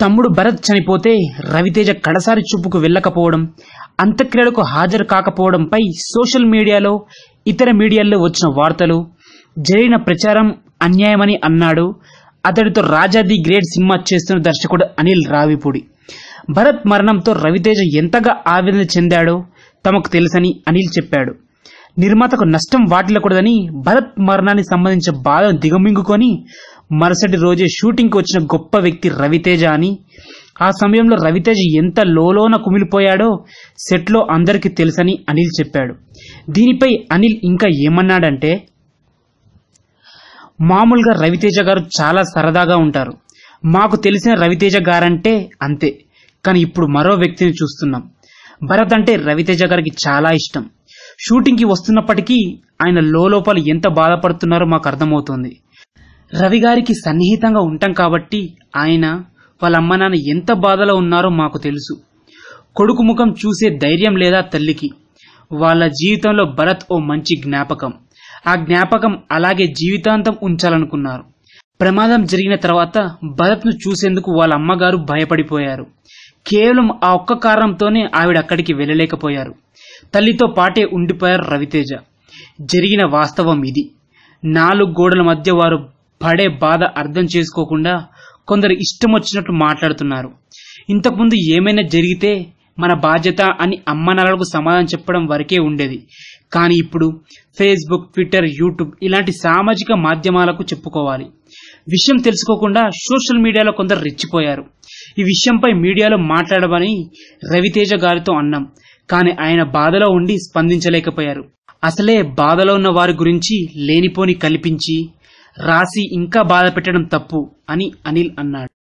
తమ్ముడు భరత్ చనిపోతే రవితేజ కడసారి చూపుకు వెళ్ళకపోవడం అంత్యక్రియలకు హాజరు కాకపోవడంపై సోషల్ మీడియాలో ఇతర మీడియాల్లో వచ్చిన వార్తలు జరిగిన ప్రచారం అన్యాయమని అన్నాడు. అతడితో రాజా ది గ్రేట్ సినిమా చేస్తున్న దర్శకుడు అనిల్ రావిపూడి. భరత్ మరణంతో రవితేజ ఎంతగా ఆవేదన చెందాడో తమకు తెలుసని అనిల్ చెప్పాడు. నిర్మాతకు నష్టం వాటిల్లకూడదని భరత్ మరణానికి సంబంధించిన బాధను దిగమింగుకొని మరుసటి రోజే షూటింగ్కి వచ్చిన గొప్ప వ్యక్తి రవితేజ అని. ఆ సమయంలో రవితేజ ఎంత లోలోన కుమిలిపోయాడో సెట్లో అందరికీ తెలుసని అనిల్ చెప్పాడు. దీనిపై అనిల్ ఇంకా ఏమన్నాడంటే మామూలుగా రవితేజ గారు చాలా సరదాగా ఉంటారు. మాకు తెలిసిన రవితేజ గారంటే అంతే. కానీ ఇప్పుడు మరో వ్యక్తిని చూస్తున్నాం. భరత్ అంటే రవితేజ గారికి చాలా ఇష్టం. షూటింగ్కి వస్తున్నప్పటికీ ఆయన లోపల ఎంత బాధపడుతున్నారో మాకు అర్థమవుతుంది. రవి గారికి సన్నిహితంగా ఉంటాం కాబట్టి ఆయన వాళ్ళ అమ్మ నాన్న ఎంత బాధలో ఉన్నారో మాకు తెలుసు. కొడుకు ముఖం చూసే ధైర్యం లేదా తల్లికి? వాళ్ళ జీవితంలో భరత్ ఓ మంచి జ్ఞాపకం. ఆ జ్ఞాపకం అలాగే జీవితాంతం ఉంచాలనుకున్నారు. ప్రమాదం జరిగిన తర్వాత భరత్ను చూసేందుకు వాళ్ళ అమ్మగారు భయపడిపోయారు. కేవలం ఆ ఒక్క కారణంతోనే ఆవిడ అక్కడికి వెళ్ళలేకపోయారు. తల్లితో పాటే ఉండిపోయారు రవితేజ. జరిగిన వాస్తవం ఇది. నాలుగు గోడల మధ్య వారు పడే బాధ అర్థం చేసుకోకుండా కొందరు ఇష్టం వచ్చినట్టు మాట్లాడుతున్నారు. ఇంతకుముందు ఏమైనా జరిగితే మన బాధ్యత అని అమ్మనాలకు సమాధానం చెప్పడం వరకే ఉండేది. కానీ ఇప్పుడు ఫేస్బుక్ ట్విట్టర్ యూట్యూబ్ ఇలాంటి సామాజిక మాధ్యమాలకు చెప్పుకోవాలి. విషయం తెలుసుకోకుండా సోషల్ మీడియాలో కొందరు రెచ్చిపోయారు. ఈ విషయంపై మీడియాలో మాట్లాడమని రవితేజ గారితో అన్నాం. కానీ ఆయన బాధలో ఉండి స్పందించలేకపోయారు. అసలే బాధలో ఉన్న వారి గురించి లేనిపోని కల్పించి రాసి ఇంకా బాధ పెట్టడం తప్పు అని అనిల్ అన్నాడు.